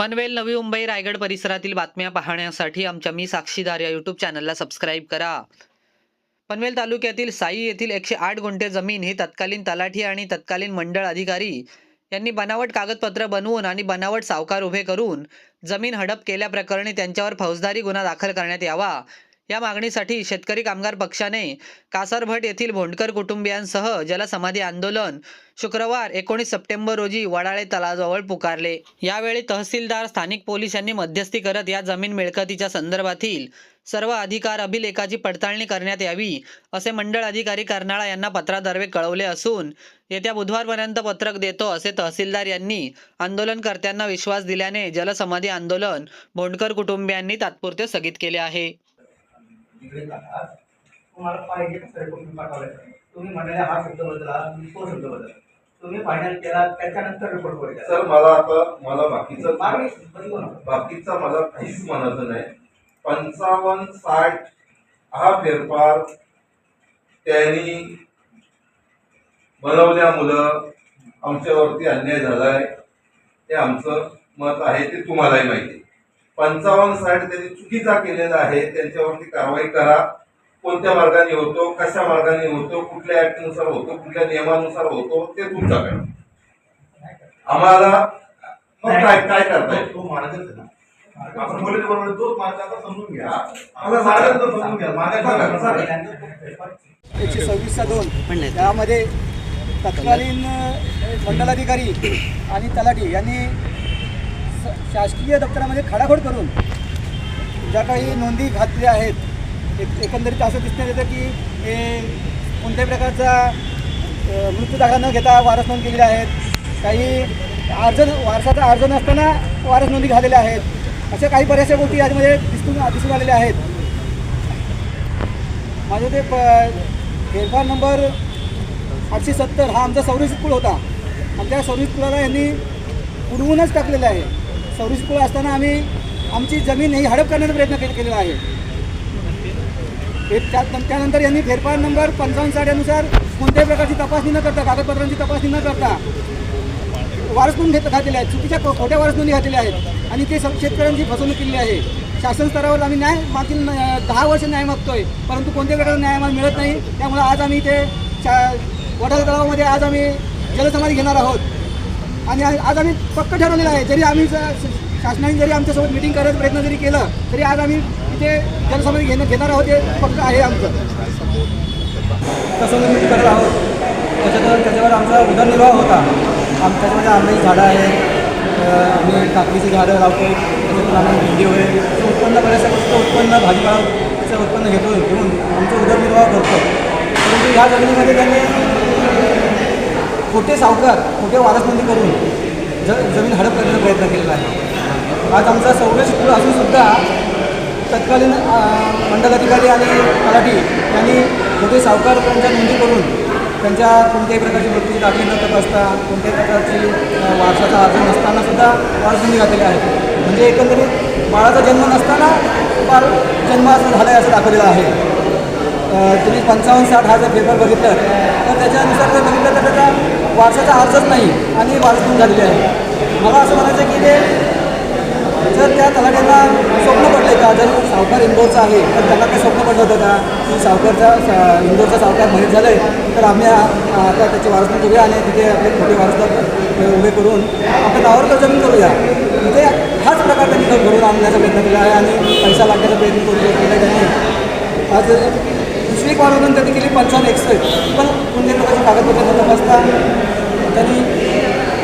पनवेल नवी मुंबई रायगड परिसरातील बातम्या पाहण्यासाठी आमच्या मी साक्षीदार या यूट्यूब चॅनलला सबस्क्राईब करा. पनवेल तालुक्यातील साई येथील एकशे आठ गुंठे जमीन ही तत्कालीन तलाठी आणि तत्कालीन मंडळ अधिकारी यांनी बनावट कागदपत्र बनवून आणि बनावट सावकार उभे करून जमीन हडप केल्याप्रकरणी त्यांच्यावर फौजदारी गुन्हा दाखल करण्यात यावा. या मागणीसाठी शेतकरी कामगार पक्षाने कासारभट येथील भोंडकर कुटुंबियांसह जलसमाधी आंदोलन शुक्रवार एकोणीस सप्टेंबर रोजी वडाळे तलावाजवळ पुकारले. यावेळी तहसीलदार स्थानिक पोलीस यांनी मध्यस्थी करत या जमीन मिळकतीच्या संदर्भातील सर्व अधिकार अभिलेखाची पडताळणी करण्यात यावी असे मंडळ अधिकारी कर्नाळा यांना पत्राद्वारे कळवले असून येत्या बुधवारपर्यंत पत्रक देतो असे तहसीलदार यांनी आंदोलनकर्त्यांना विश्वास दिल्याने जलसमाधी आंदोलन भोंडकर कुटुंबियांनी तात्पुरते स्थगित केले आहे. तिकडे टाका तुम्हाला पाहिजे तसं तुम्ही पाठवलं तुम्ही म्हणाले हा शब्द बदला तो शब्द बदला तुम्ही फायनल केला त्याच्यानंतर रिपोर्ट वर द्या. सर मला आता मला बाकीचं. बाकीचा मला काहीच म्हणायचं नाही पंचावन्न साठ हा फेरफार त्यांनी बनवल्यामुळं आमच्यावरती अन्याय झालाय हे आमचं मत आहे ते तुम्हालाही माहिती आहे. पंचावन्न साठ त्यांनी चुकीचा केलेला आहे त्यांच्यावरती कारवाई करा. कोणत्या मार्गाने होतो कशा मार्गाने होतो कुठल्या ऍक्टनुसार होतो कुठल्या नियमानुसार होतो ते तुमच्याकडे. आम्हाला मग काय काय करताय तो मार्गच आहे ना. आपण बोलले बरोबर तोच मार्ग आता समजून घ्या. मला मार्ग तो समजून घ्या. सांगा, सांगा. मार्ग एकशे सव्वीसचा दोन. त्यामध्ये तत्कालीन मंडलाधिकारी आणि तलाठी यांनी शासकीय दप्तरामध्ये खाडाखोड करून ज्या काही नोंदी घातल्या आहेत एक एकंदरीत असं दिसण्यात येतं की हे कोणत्याही प्रकारचा मृत्यू दाखला न घेता वारस नोंद केलेल्या आहेत. काही अर्ज वारसाचा अर्ज नसताना वारस नोंदी घालेल्या आहेत. अशा काही बऱ्याचशा गोष्टी यामध्ये दिसून दिसून आलेल्या आहेत. माझं ते प फेरफार नंबर आठशे सत्तर हा आमचा सौरशित पूल होता. आणि त्या सौरशित पुलाला यांनी उडवूनच टाकलेलं आहे. सौरशित पुळ असताना आम्ही आमची जमीन ही हडप करण्याचा प्रयत्न केलेला आहे. हे त्या त्यानंतर यांनी फेरफार नंबर पंचावन्न साड्यानुसार कोणत्याही प्रकारची तपासणी न करता कागदपत्रांची तपासणी न करता वारस नोंद घेत घातलेले आहेत. चुकीच्या खोट्या वारस नोंदी घातलेल्या आहेत. आणि ते शेतकऱ्यांची फसवणूक केलेली आहे. शासन स्तरावर आम्ही न्याय मागील दहा वर्ष न्याय मागतोय. परंतु कोणत्या प्रकारचा न्याय आम्हाला मिळत नाही. त्यामुळे आज आम्ही इथे शा तलावामध्ये आज आम्ही जलसमाधी घेणार आहोत. आणि आज आम्ही पक्क ठरवलेलं आहे. जरी आम्ही शासनाने जरी आमच्यासोबत मिटिंग करायचा प्रयत्न जरी केला तरी आज आम्ही इथे जनसमोर घेणं घेणार आहोत हे पक्क आहे आमचं. कसं मी करत आहोत. त्याच्यावर त्याच्यावर आमचा उदरनिर्वाह होता. आमच्याकडे आंब्याची झाडं आहेत आम्ही काकडीची झाडं लावतो. त्याच्यातून आम्ही भेंडी वगैरे उत्पन्न बऱ्याचशा गोष्टी उत्पन्न भाजीपाला उत्पन्न घेतो घेऊन आमचा उदरनिर्वाह करतो. परंतु ह्या जमिनीमध्ये त्यांनी खोटे सावकार खोटे वारसबंदी करून ज जमीन हडप करण्याचा प्रयत्न केलेला आहे. आज आमचा सौरश पूल असूनसुद्धा तत्कालीन अं, मंडलाधिकारी आणि तलाठी यांनी खोटे सावकारांच्या नोंदी करून त्यांच्या कोणत्याही प्रकारची मृत्यूची दाखले न तपासता कोणत्याही प्रकारची वारसाचा अर्ज नसताना सुद्धा वारसबंदी घातलेली आहे. म्हणजे एकंदरीत बाळाचा जन्म नसताना बाळ जन्म असं झाला आहे असं दाखवलेलं आहे. तुम्ही पंचावन्न साठ हा जर पेपर बघितलं तर त्याच्यानुसार जर बघितलं तर त्याचा वारसाचा अर्जच नाही आणि वारस झालेली आहे. मला असं म्हणायचं आहे की ते जर त्या तलाट्यांना स्वप्न पडले का जर सावकार इंदोरचा आहे तर त्यांना काही स्वप्न पडलं होतं का? की सावकारचा सा- इंदोरचा सावकार माहीत झालं आहे तर आम्ही आता त्याची वारसदार करूया आणि तिथे आपले खोटे वारसदार उभे करून आपल्या नावावर जमीन करूया. तिथे हाच प्रकार त्यांनी घर घडवून आणण्याचा प्रयत्न केला आहे आणि पैसा लागण्याचा प्रयत्न करू केला त्यांनी आज दुसरी एक वाढवून त्यांनी केली पंचावन्न एकसष्ट. पण कोणत्या लोकांची कागदपत्र न तपासता त्यांनी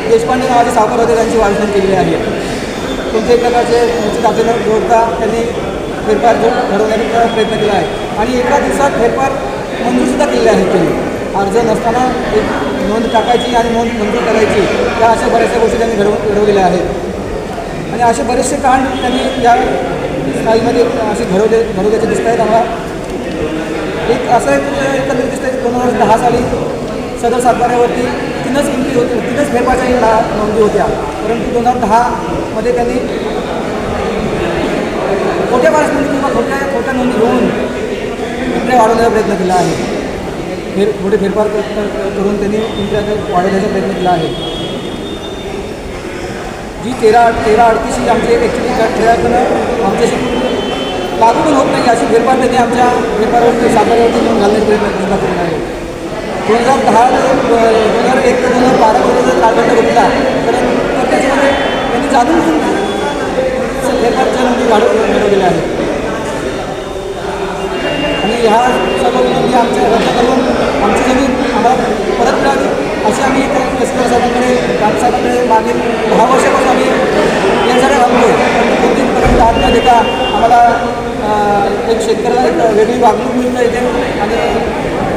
देशपांडे नावाचे सावकार होते त्यांची वाढवण केलेली आहे. कोणत्याही प्रकारचे तुमचे जोडता त्यांनी फेरफार घडवण्याचा प्रयत्न केला आहे. आणि एका दिवसात फेरफार मंजूरसुद्धा केलेले आहेत त्यांनी. अर्ज नसताना एक नोंद टाकायची आणि नोंद मंजूर करायची या अशा बऱ्याचशा गोष्टी त्यांनी घडव घडवलेल्या आहेत. आणि असे बरेचसे कांड त्यांनी या स्थायीमध्ये असे घडवले घडवल्याचे दिसत आहेत. आम्हाला एक असं एक एकंदरीत दिसतं की दोन हजार दहा साली सदर सातबाऱ्यावरती तीनच एंट्री होती तीनच फेरफारच्या ला- नोंदी होत्या. परंतु दोन हजार दहामध्ये त्यांनी खोट्या बाळसमध्ये किंवा खोट्या खोट्या नोंदी घेऊन इंट्र्या वाढवण्याचा प्रयत्न केला आहे. फेर मोठे फेरफार करून त्यांनी इंट्र्या वाढवण्याचा प्रयत्न केला आहे. जी तेरा तेरा अडतीस ही आमची ॲक्च्युली खेळाकडनं आमच्याशी लागू पण होत नाही अशी फेरफार त्यांनी आमच्या फेरफारवरती साताऱ्यावरती घेऊन घालण्याचा प्रयत्न केलेला आहे. दोन हजार दहा दोन हजार एक ते दोन हजार बारामध्ये जर कालखंड घेतला तर त्याच्यामध्ये त्यांनी जाणून बुजून फेरफारच्या म्हणजे नोंदी वाढव मिळवलेल्या आहेत. आणि ह्या सर्व विनंती आमच्या रद्द करून आमची जमीन आम्हाला परत मिळावी अशी आम्ही तहसीलदार साहेबांकडे ग्रामसाहेबांकडे मागील दहा वर्षापासून आम्ही यासाठी घालतो दोन तीनपर्यंत आज्ञा देता आम्हाला एक शेतकऱ्याला एक वेगळी वागणूक मिळतं येते आणि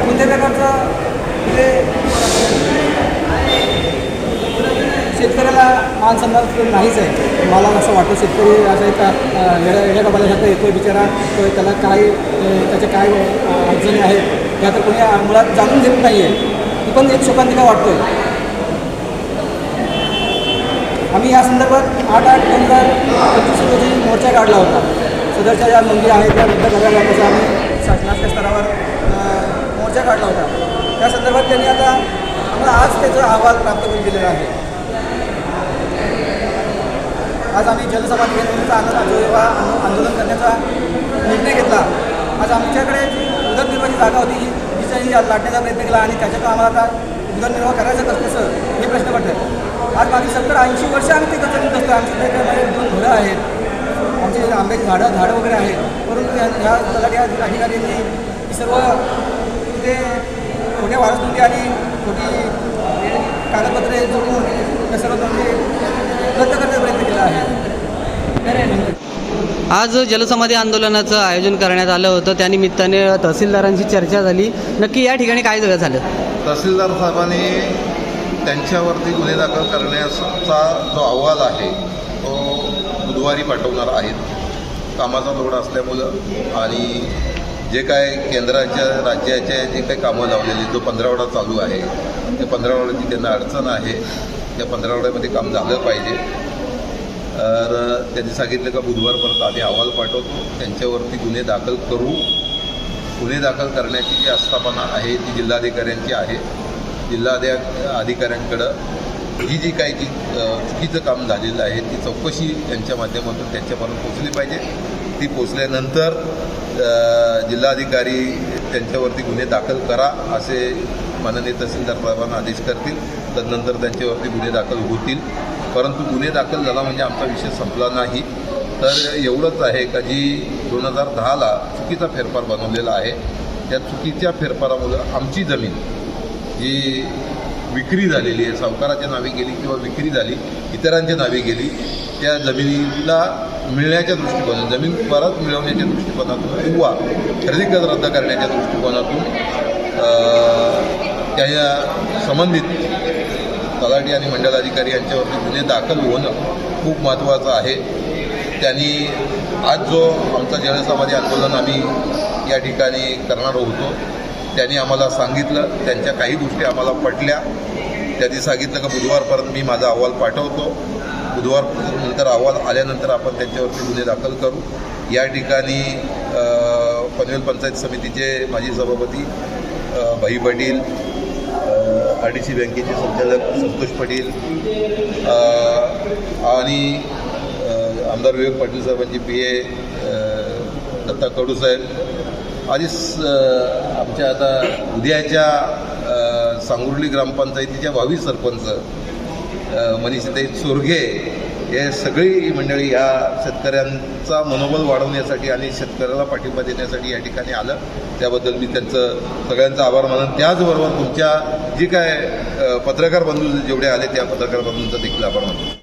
कोणत्या प्रकारचं म्हणजे शेतकऱ्याला मान सन्मान नाहीच आहे. मला असं वाटतं शेतकरी असं एक येड्या येड्या डबाल्यासारखं येतो बिचारा तो त्याला काय अं, त्याच्या काय अडचणी आहेत या तर कोणी मुळात जाणून घेत नाही आहे ती पण एक शोकांतिका वाटतोय. आम्ही या संदर्भात आठ आठ दोन हजार पंचवीस रोजी मोर्चा काढला होता. सदरच्या ज्या नोंदी आहेत त्या रद्द कराव्या असं आम्ही शासनाच्या स्तरावर मोर्चा काढला होता. त्या संदर्भात त्यांनी आता आम्हाला आज त्याचा अहवाल प्राप्त करून दिलेला आहे. आज आम्ही जलसमाधी घेण्याचा आंदोलन आंदोलन करण्याचा निर्णय घेतला. आज आमच्याकडे जी उदरनिर्वाहाची जागा होती ही तिच्याही लाटण्याचा प्रयत्न केला आणि त्याच्यातून आम्हाला आता उदरनिर्वाह करायचं कसं हे प्रश्न पडतात आज मागील सत्तर ऐंशी वर्ष आम्ही ते जमीन असतो आमच्या दोन घरं आहेत. आमचे आंब्याची झाडं झाडं वगैरे आहेत. परंतु ह्या ह्या तलाठी अधिकाऱ्यांनी ही सर्व ते खोट्या वारस नोंदी आणि खोटी कागदपत्रे जोडून त्या सर्व रद्द करण्याचा प्रयत्न केला आहे. आज जलसमाधी आंदोलनाचं आयोजन करण्यात आलं होतं. त्यानिमित्ताने तहसीलदारांची चर्चा झाली. नक्की या ठिकाणी काय झालं तहसीलदार साहेबांनी त्यांच्यावरती गुन्हे दाखल करण्याचा जो अहवाल आहे बुधवारी पाठवणार आहेत. कामाचा लोड असल्यामुळं आणि जे काय केंद्राच्या राज्याच्या जे काही कामं लावलेली जो पंधरावडा चालू आहे त्या पंधरावड्याची त्यांना अडचण आहे. त्या पंधरावड्यामध्ये काम झालं पाहिजे. तर त्यांनी सांगितलं का बुधवारपर्यंत आम्ही अहवाल पाठवतो. त्यांच्यावरती गुन्हे दाखल करू. गुन्हे दाखल करण्याची जी आस्थापना आहे ती जिल्हाधिकाऱ्यांची आहे. जिल्हाधिकाऱ्यांकडं ही जी काही जी चुकीचं काम झालेलं आहे ती चौकशी यांच्या माध्यमातून त्यांच्यापर्यंत पोचली पाहिजे. ती पोचल्यानंतर जिल्हाधिकारी त्यांच्यावरती गुन्हे दाखल करा असे माननीय तहसीलदार साहेबांना आदेश करतील. तदनंतर त्यांच्यावरती गुन्हे दाखल होतील. परंतु गुन्हे दाखल झाला म्हणजे आमचा विषय संपला नाही. तर एवढंच आहे का जी दोन हजार दहाला चुकीचा फेरफार बनवलेला आहे त्या चुकीच्या फेरफारामुळं आमची जमीन जी विक्री झालेली आहे. सावकाराच्या नावे गेली किंवा विक्री झाली इतरांच्या नावे गेली त्या जमिनीला मिळण्याच्या दृष्टिकोनातून जमीन परत मिळवण्याच्या दृष्टिकोनातून किंवा खरेदी कर रद्द करण्याच्या दृष्टिकोनातून त्या संबंधित तलाठी आणि मंडलाधिकारी यांच्यावरती गुन्हे दाखल होणं खूप महत्त्वाचं आहे. त्यांनी आज जो आमचा जलसमाधी आंदोलन आम्ही या ठिकाणी करणार होतो त्यांनी आम्हाला सांगितलं त्यांच्या काही गोष्टी आम्हाला पटल्या. त्यांनी सांगितलं का बुधवारपर्यंत मी माझा अहवाल पाठवतो. बुधवार नंतर अहवाल आल्यानंतर आपण त्यांच्यावरती गुन्हे दाखल करू. या ठिकाणी पनवेल पंचायत समितीचे माजी सभापती भाई पाटील आर डी सी बँकेचे संचालक संतोष पाटील आणि आमदार विवेक पाटील साहेबांची पी ए दत्ता कडू साहेब आणि आमच्या आता उद्याच्या सांगुर्ली ग्रामपंचायतीच्या भावी सरपंच अ, चोरघे हे सगळी मंडळी ह्या शेतकऱ्यांचा मनोबल वाढवण्यासाठी आणि शेतकऱ्याला पाठिंबा देण्यासाठी या ठिकाणी आलं. त्याबद्दल मी त्यांचं सगळ्यांचा आभार मानून. त्याचबरोबर तुमच्या जी काय पत्रकार बंधू जेवढे आले त्या पत्रकार बंधूंचा देखील आभार मानतो.